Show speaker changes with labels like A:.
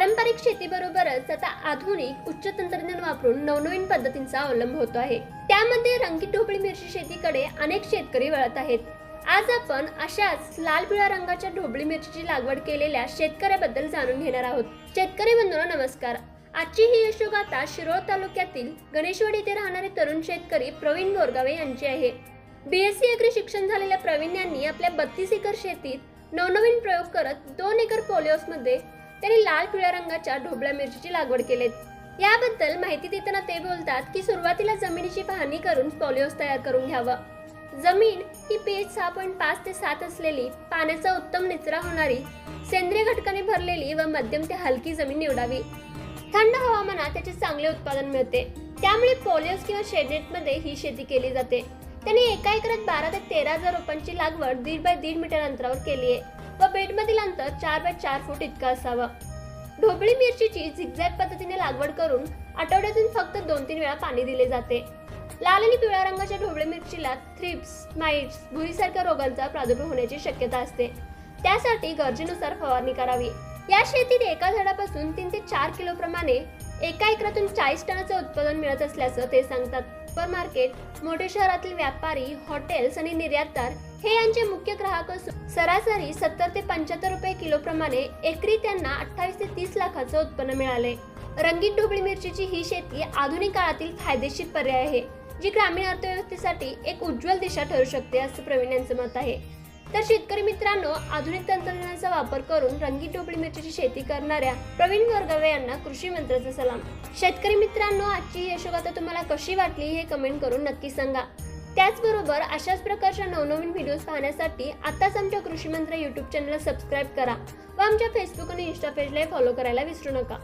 A: पारंपरिक शेतीबरोबरच आता आधुनिक उच्च तंत्रज्ञान वापरून नवनवीन पद्धतींचा अवलंब होतो आहे. त्यामध्ये रंगीत ढोबळी मिरची शेतीकडे अनेक शेतकरी वळत आहेत. आज आपण अशाच लाल पिवळ्या रंगाच्या ढोबळी मिरचीची लागवड केलेल्या शेतकऱ्याबद्दल जाणून घेणार आहोत. शेतकरी बंधूंना नमस्कार. आजची ही यशोगाथा शिरोळ तालुक्यातील गणेशवाडी येथे राहणारे तरुण शेतकरी प्रवीण बोरगावे यांची आहे. बीएससी अग्री शिक्षण झालेल्या प्रवीण यांनी आपल्या बत्तीस एकर शेतीत नवनवीन प्रयोग करत दोन एकर पोलिओसमध्ये त्यांनी लाल पिवळ्या रंगाच्या ढोबळ्या मिरचीची लागवड केलेत. याबद्दल माहिती देताना ते बोलतात की सुरुवातीला जमिनीची पाहणी करून पॉलिओस तयार करून घ्यावं. जमीन ही पीएच सहा पॉईंट पाच ते सात असलेली पाण्याचा उत्तम निचरा होणारी सेंद्रिय घटकाने भरलेली व मध्यम ते हलकी जमीन निवडावी. थंड हवामानात त्याचे चांगले उत्पादन मिळते. त्यामुळे पॉलिओस किंवा शेडनेटमध्ये ही शेती केली जाते. त्यांनी एका एकरात बारा ते तेरा हजार रोपांची लागवड दीड बाय दीड मीटर अंतरावर केली आहे व बेडमधील अंतर चार बाय चार फूट इतकं असावं. ढोबळी मिरचीची झिगझॅग पद्धतीने लागवड करून आठवड्यातून फक्त दोन तीन वेळा पाणी दिले जाते. लाल आणि पिवळ्या रंगाच्या ढोबळी मिरचीला थ्रिप्स माइट्स भुईसारख्या रोगांचा प्रादुर्भाव होण्याची शक्यता असते. त्यासाठी गरजेनुसार फवारणी करावी. या शेतीत एका झाडापासून तीन ते चार किलो प्रमाणे एका एकरातून चाळीस टनाचं उत्पादन मिळत असल्याचं ते सांगतात. सुपर मार्केट मोठे शहरातील व्यापारी हॉटेल्स आणि निर्यातदार हे यांचे मुख्य ग्राहक असून सरासरी सत्तर ते पंच्याहत्तर रुपये किलो प्रमाणे एकरी त्यांना अठ्ठावीस ते तीस लाखाचं उत्पन्न मिळाले रंगीत ढोबळी मिरचीची ही शेती आधुनिक काळातील फायदेशीर पर्याय आहे जी ग्रामीण अर्थव्यवस्थेसाठी एक उज्ज्वल दिशा ठरू शकते असं प्रवीण यांचं मत आहे. तर शेतकरी मित्रांनो आधुनिक तंत्रज्ञानाचा वापर करून रंगीत ढोबळी मिरचीची शेती करणाऱ्या प्रवीण वर्गावे यांना कृषी मंत्र्याचा सलाम. शेतकरी मित्रांनो आजची यशोगाथा तुम्हाला कशी वाटली हे कमेंट करून नक्की सांगा. त्याचबरोबर अशाच प्रकारच्या नवनवीन व्हिडिओज पाहण्यासाठी आताच आमच्या कृषी मंत्र यूट्यूब चॅनलला सबस्क्राईब करा व आमच्या फेसबुक आणि इन्स्टा पेजलाही फॉलो करायला विसरू नका.